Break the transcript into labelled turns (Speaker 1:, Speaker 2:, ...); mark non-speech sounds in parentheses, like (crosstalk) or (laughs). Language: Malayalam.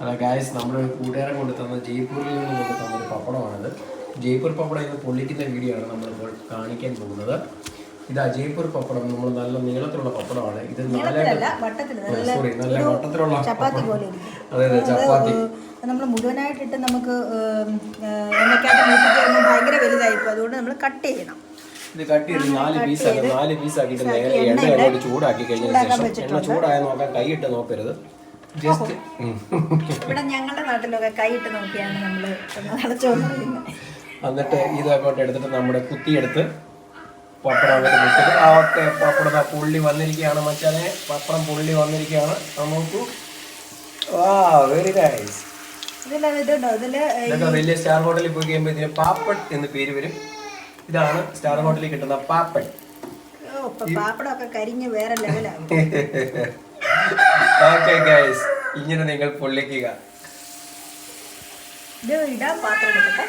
Speaker 1: അല്ല ഗായസ് നമ്മുടെ കൂട്ടുകാരൻ കൊണ്ട് തന്ന ജയ്പൂരിൽ നിന്ന് കൊണ്ട് തന്ന ഒരു പപ്പടമാണിത്. ജയ്പൂർ പപ്പടം ഇന്ന് പൊള്ളിക്കുന്ന വീഡിയോ ആണ് നമ്മളിപ്പോൾ കാണിക്കാൻ പോകുന്നത്. ഇതാ ജയ്പൂർ പപ്പടം. നമ്മൾ നല്ല നീളത്തിലുള്ള പപ്പടമാണ്. ഇത്
Speaker 2: നല്ല
Speaker 1: സോറി നല്ല വട്ടത്തിലുള്ള
Speaker 2: ചപ്പാത്തി പോലെ
Speaker 1: അതെ അതെ ചപ്പാത്തി.
Speaker 2: നമ്മൾ മുഴുവനായിട്ടിട്ട് നമുക്ക് എണ്ണയ്ക്കകത്ത് മൂപ്പിച്ച് കഴിയുമ്പോൾ ഭയങ്കര വലുതായിരിക്കും അതുകൊണ്ട് നമ്മൾ കട്ട് ചെയ്യണം.
Speaker 1: ഇത് കട്ട് ചെയ്ത് നാല് പീസ് ആക്കി നാല് പീസാക്കിയിട്ട് നേരെ എണ്ണ ചൂടാക്കി കഴിഞ്ഞതിന് ശേഷം എണ്ണ ചൂടായ നോക്കാൻ കൈയിട്ട് നോക്കരുത്. ജസ്റ്റ്
Speaker 2: ഇവിടെ ഞങ്ങളുടെ നാട്ടിലൊക്കെ കൈയിട്ട് നോക്കിയാണ് നമ്മൾ അടച്ചുകൊണ്ടിരിക്കുന്നത്
Speaker 1: എന്നിട്ട് ഇത് അങ്ങോട്ട് എടുത്തിട്ട് നമ്മുടെ കുത്തിയെടുത്ത് പപ്പടം അങ്ങോട്ട് മുട്ടിട്ട് ആ ഓക്കെ പപ്പടം ദാ പുള്ളി വന്നിരിക്കുകയാണ് മച്ചാനെ. പപ്പടം പുള്ളി വന്നിരിക്കുകയാണ്. നമുക്ക് ആ വെരി നൈസ് ഇതൊക്കെ വലിയ സ്റ്റാർ ഹോട്ടലിൽ പോയി കഴിയുമ്പോൾ ഇതിന് പാപ്പഡ് എന്ന് പേര് വരും. ഇതാണ് സ്റ്റാർ ഹോട്ടലിൽ കിട്ടുന്ന പാപ്പൺ
Speaker 2: പാപ്പടമൊക്കെ കരിഞ്ഞ് വേറെ ലെവലാകും (laughs)
Speaker 1: ഓക്കെ ഗൈസ് ഇങ്ങനെ നിങ്ങൾ പൊള്ളിക്കുക.
Speaker 2: ഇത് ഇടാൻ പാത്രം എടുക്കട്ടെ.